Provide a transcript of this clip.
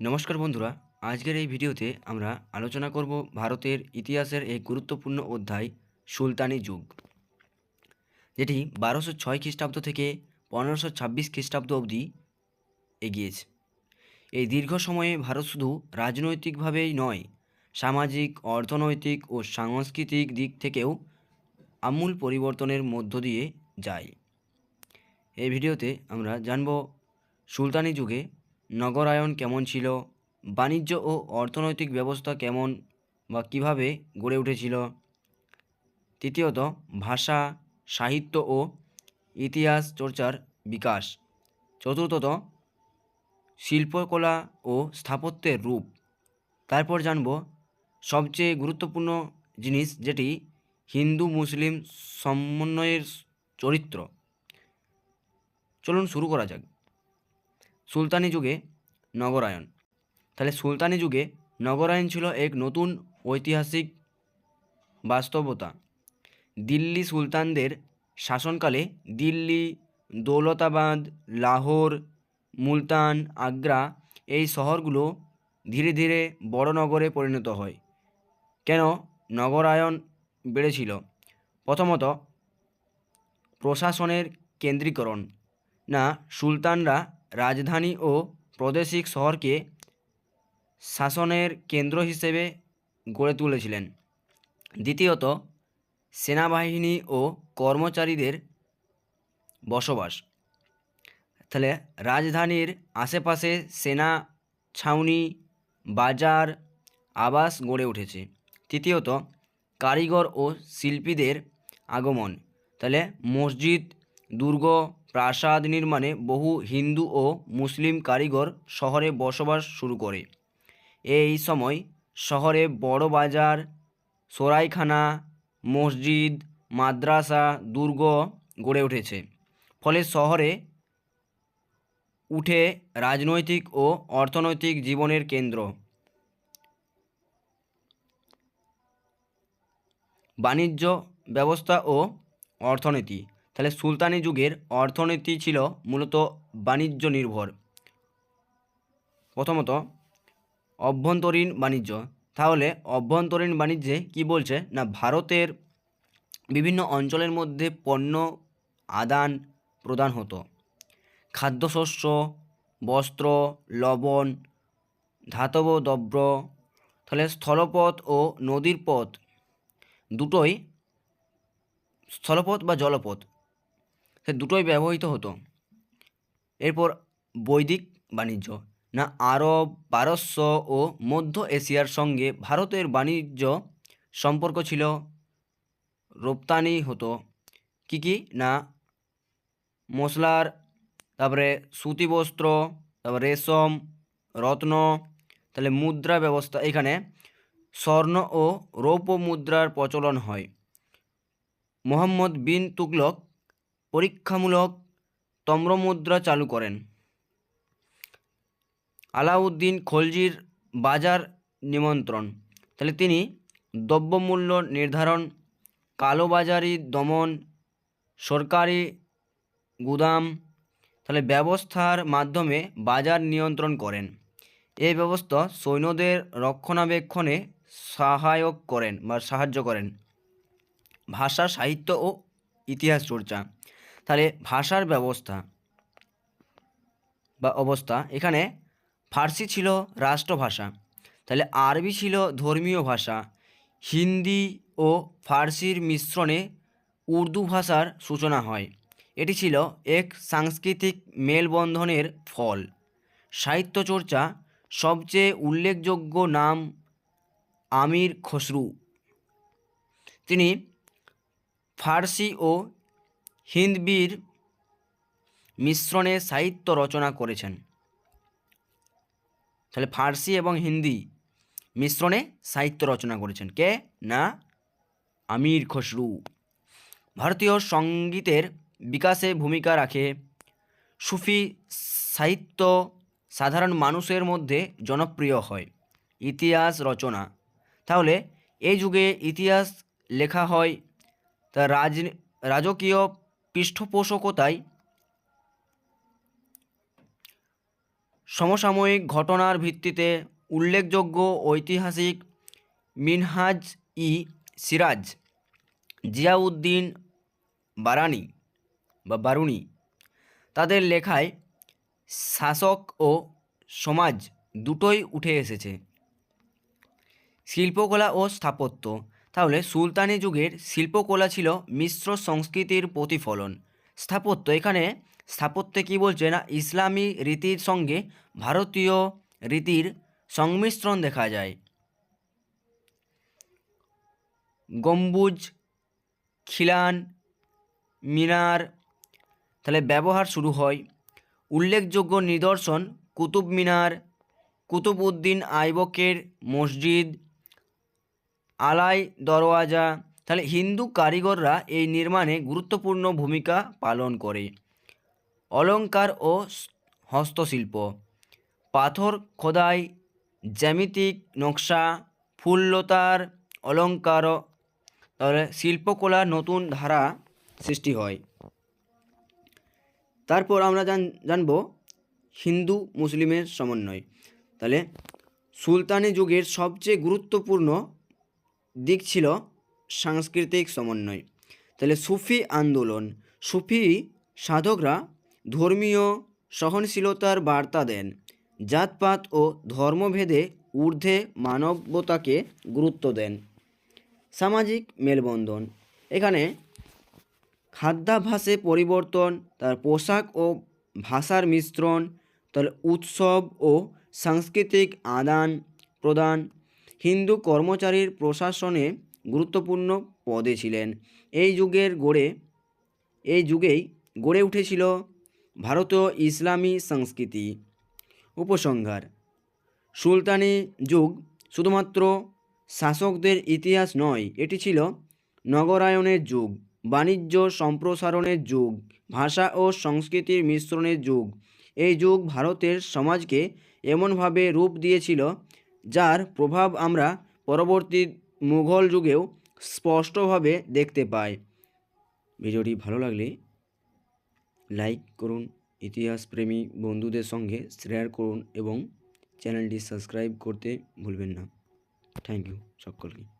নমস্কার বন্ধুরা, আজকের এই ভিডিওতে আমরা আলোচনা করব ভারতের ইতিহাসের এক গুরুত্বপূর্ণ অধ্যায় সুলতানি যুগ, যেটি বারোশো ছয় খ্রিস্টাব্দ থেকে পনেরোশো ছাব্বিশ খ্রিস্টাব্দ অবধি এগিয়েছে। এই দীর্ঘ সময়ে ভারত শুধু রাজনৈতিকভাবেই নয়, সামাজিক, অর্থনৈতিক ও সাংস্কৃতিক দিক থেকেও আমূল পরিবর্তনের মধ্য দিয়ে যায়। এই ভিডিওতে আমরা জানব সুলতানি যুগে নগরায়ন কেমন ছিল? বাণিজ্য ও অর্থনৈতিক ব্যবস্থা কেমন? বা কীভাবে গড়ে উঠেছিল? তৃতীয়ত, ভাষা, সাহিত্য ও ইতিহাস চর্চার বিকাশ। চতুর্থত, শিল্পকলা ও স্থাপত্যের রূপ। তারপর জানব সবচেয়ে গুরুত্বপূর্ণ জিনিস যেটি হিন্দু মুসলিম সমন্বয়ের চরিত্র। চলুন শুরু করা যাক। সুলতানি যুগে নগরায়ন। তাহলে সুলতানি যুগে নগরায়ন ছিল এক নতুন ঐতিহাসিক বাস্তবতা। দিল্লি সুলতানদের শাসনকালে দিল্লি, দৌলতাবাদ, লাহোর, মুলতান, আগ্রা এই শহরগুলো ধীরে ধীরে বড় নগরে পরিণত হয়। কেন? নগরায়ন বেড়েছিল। প্রথমত, প্রশাসনের কেন্দ্রীকরণ। না, সুলতানরা রাজধানী ও প্রাদেশিক শহরকে শাসনের কেন্দ্র হিসেবে গড়ে তুলেছিলেন। দ্বিতীয়ত, সেনাবাহিনী ও কর্মচারীদের বসবাস। তাহলে রাজধানীর আশেপাশে সেনা, ছাউনি, বাজার, আবাস গড়ে উঠেছে। তৃতীয়ত, কারিগর ও শিল্পীদের আগমন। তাহলে মসজিদ দুর্গ, প্রাসাদ নির্মাণে বহু হিন্দু ও মুসলিম কারিগর শহরে বসবাস শুরু করে। এই সময় শহরে বড় বাজার, সরাইখানা, মসজিদ, মাদ্রাসা, দুর্গ গড়ে উঠেছে। ফলে শহরে উঠে রাজনৈতিক ও অর্থনৈতিক জীবনের কেন্দ্র। বাণিজ্য ব্যবস্থা ও অর্থনীতি। তাহলে সুলতানি যুগের অর্থনীতি ছিল মূলত বাণিজ্য নির্ভর। প্রথমত, অভ্যন্তরীণ বাণিজ্য। তাহলে অভ্যন্তরীণ বাণিজ্যে কি বলছে? না, ভারতের বিভিন্ন অঞ্চলের মধ্যে পণ্য আদান প্রদান হতো। খাদ্যশস্য, বস্ত্র, লবণ, ধাতব দ্রব্য, তাহলে স্থলপথ ও নদীর পথ দুটোই স্থলপথ বা জলপথ। সে দুটোই ব্যবহৃত হতো। এরপর বৈদিক বাণিজ্য, না আরব, পারস্য ও মধ্য এশিয়ার সঙ্গে ভারতের বাণিজ্য সম্পর্ক ছিল রপ্তানি হতো। কী কী? না, মশলার, তারপরে সুতি বস্ত্র, তারপর রেশম, রত্ন, তাহলে মুদ্রা ব্যবস্থা, এখানে স্বর্ণ ও রৌপ্য মুদ্রার প্রচলন হয়। মোহাম্মদ বিন তুগলক পরীক্ষামূলক তম্রমুদ্রা চালু করেন। আলাউদ্দিন খলজির বাজার নিমন্ত্রণ। তাহলে তিনি দ্রব্যমূল্য নির্ধারণ, কালোবাজারি দমন, সরকারি গুদাম, তাহলে ব্যবস্থার মাধ্যমে বাজার নিয়ন্ত্রণ করেন। এই ব্যবস্থা সৈন্যদের রক্ষণাবেক্ষণে সহায়ক করেন বা সাহায্য করেন। ভাষা, সাহিত্য ও ইতিহাস চর্চা। তাহলে ভাষার ব্যবস্থা বা অবস্থা, এখানে ফার্সি ছিল রাষ্ট্রভাষা, তাহলে আরবি ছিল ধর্মীয় ভাষা, হিন্দি ও ফার্সির মিশ্রণে উর্দু ভাষার সূচনা হয়। এটি ছিল এক সাংস্কৃতিক মেলবন্ধনের ফল। সাহিত্য চর্চা, সবচেয়ে উল্লেখযোগ্য নাম আমির খসরু। তিনি ফার্সি ও হিন্দবির মিশ্রণে সাহিত্য রচনা করেছেন। তাহলে ফার্সি এবং হিন্দি মিশ্রণে সাহিত্য রচনা করেছেন। কে? না? আমির খসরু। ভারতীয় সঙ্গীতের বিকাশে ভূমিকা রাখে সুফি সাহিত্য। সাধারণ মানুষের মধ্যে জনপ্রিয় হয় ইতিহাস রচনা। তাহলে এই যুগে ইতিহাস লেখা হয়। তা রাজ রাজকীয় পৃষ্ঠপোষকতায় সমসাময়িক ঘটনার ভিত্তিতে উল্লেখযোগ্য ঐতিহাসিক মিনহাজ ই সিরাজ, জিয়াউদ্দিন বারানি বা বারুনি তাদের লেখায় শাসক ও সমাজ দুটোই উঠে এসেছে। শিল্পকলা ও স্থাপত্য তাহলে সুলতানি যুগের শিল্পকলা ছিল মিশ্র সংস্কৃতির প্রতিফলন। স্থাপত্য, এখানে স্থাপত্যে কী বলছে না, ইসলামী রীতির সঙ্গে ভারতীয় রীতির সংমিশ্রণ দেখা যায়। গম্বুজ, খিলান, মিনার, তাহলে ব্যবহার শুরু হয়। উল্লেখযোগ্য নিদর্শন কুতুব মিনার কুতুবউদ্দিন আইবকের মসজিদ আলাই দরওয়াজা, তাহলে হিন্দু কারিগররা এই নির্মাণে গুরুত্বপূর্ণ ভূমিকা পালন করে। অলংকার ও হস্তশিল্প, পাথর, খোদাই, জ্যামিতিক নকশা ফুললতার অলঙ্কার তাহলে শিল্পকলার নতুন ধারা সৃষ্টি হয়। তারপর আমরা জান, জানব হিন্দু মুসলিমের সমন্বয়। তাহলে সুলতানি যুগের সবচেয়ে গুরুত্বপূর্ণ দিক ছিল সাংস্কৃতিক সমন্বয়। তাহলে সুফি আন্দোলন, সুফি সাধকরা ধর্মীয় সহনশীলতার বার্তা দেন, জাতপাত ও ধর্মভেদে ঊর্ধ্বে মানবতাকে গুরুত্ব দেন। সামাজিক মেলবন্ধন, এখানে খাদ্যাভ্যাসে পরিবর্তন, তার পোশাক ও ভাষার মিশ্রণ, তাহলে উৎসব ও সাংস্কৃতিক আদান প্রদান হিন্দু কর্মচারীর প্রশাসনে গুরুত্বপূর্ণ পদে ছিলেন। এই যুগের গড়ে, এই যুগেই গড়ে উঠেছিল ভারতীয় ইসলামী সংস্কৃতি। উপসংহার, সুলতানি যুগ শুধুমাত্র শাসকদের ইতিহাস নয়, এটি ছিল নগরায়নের যুগ, বাণিজ্য সম্প্রসারণের যুগ, ভাষা ও সংস্কৃতির মিশ্রণের যুগ। এই যুগ ভারতের সমাজকে এমনভাবে রূপ দিয়েছিল যার প্রভাব আমরা পরবর্তী মুঘল যুগেও স্পষ্টভাবে দেখতে পাই। ভিডিওটি ভালো লাগলে লাইক করুন ইতিহাস প্রেমী বন্ধুদের সঙ্গে শেয়ার করুন এবং চ্যানেলটি সাবস্ক্রাইব করতে ভুলবেন না। থ্যাংক ইউ সকলকে।